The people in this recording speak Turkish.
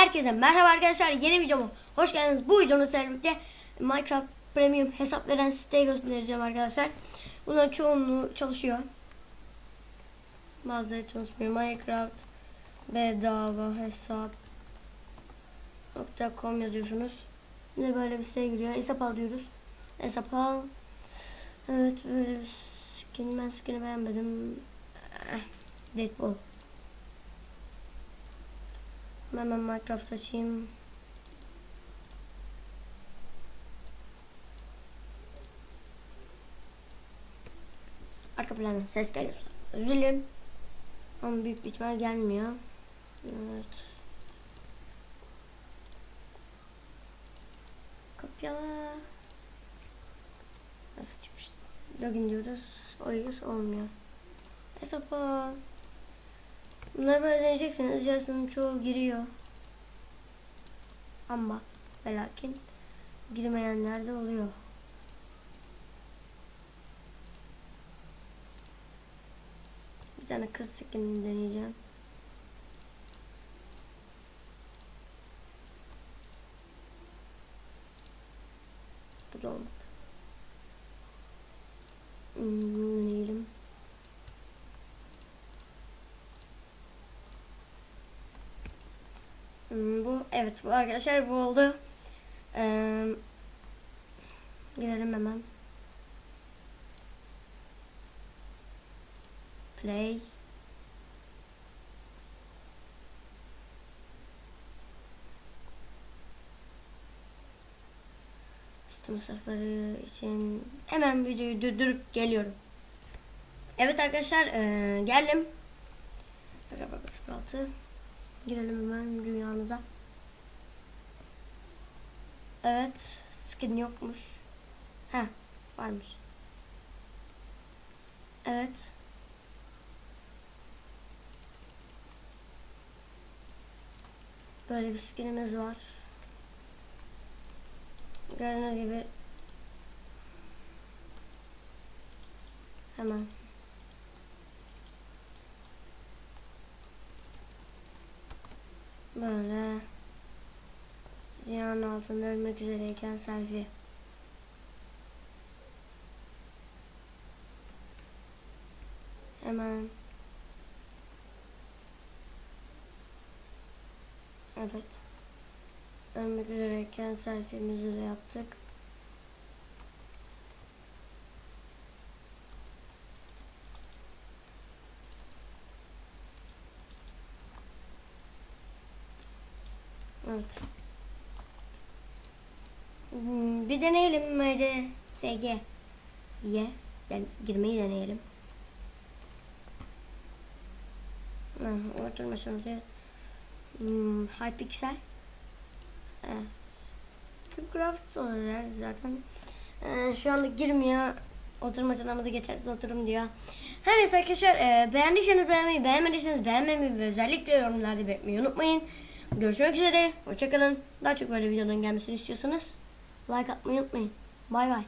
Herkese merhaba arkadaşlar yeni videoma hoş geldiniz. Bu videonun birlikte Minecraft Premium hesap veren siteyi göstereceğim arkadaşlar. Bunların çoğunluğu çalışıyor. Bazıları çalışmıyor. Minecraft bedava hesap .com yazıyorsunuz. De böyle bir siteye giriyor. Hesap al diyoruz. Hesap al. Evet böyle bir skin. Ben skin'i beğenmedim. Eh, Deadpool. Hemen Minecraft açayım. Arka planda ses geliyor. Özür dilerim. Ama büyük bir ihtimal gelmiyor. Evet. Kopyala. Evet. Login diyoruz. Oluyoruz. Olmuyor. Hesapa. Bunları böyle deneyeceksiniz. Yarısının çoğu giriyor. Ama ve lakin girmeyenler de oluyor. Bir tane kız skinini deneyeceğim. Bu da olmadı. Hmm, bunu deneyelim. Hmm, bu evet bu arkadaşlar bu oldu. Ee, girelim hemen. Play. Site masrafları için hemen videoyu durdurup geliyorum. Evet arkadaşlar ee, geldim. Merhaba 06. Girelim hemen dünyamıza. Evet. Skin yokmuş. Heh. Varmış. Evet. Böyle bir skinimiz var. Gördüğünüz gibi hemen Böyle dünyanın altında ölmek üzereyken selfie. Hemen Evet. Ölmek üzereyken selfie'mizi de yaptık. Evet. Hmm, Bir deneyelim MCSG. Ye. Yani girmeyi deneyelim. Ha, oturma şansı. Hmm, Hypixel. Evet. Craft oluyor zaten. Ee, şu anda girmiyor. Oturma canımı da geçersiz oturum diyor. Her neyse arkadaşlar e, beğendiyseniz beğenmeyi, beğenmediyseniz beğenmemeyi ve özellikle yorumlarda belirtmeyi unutmayın. Görüşmek üzere. Hoşçakalın. Daha çok böyle videoların gelmesini istiyorsanız like atmayı unutmayın. Bay bay.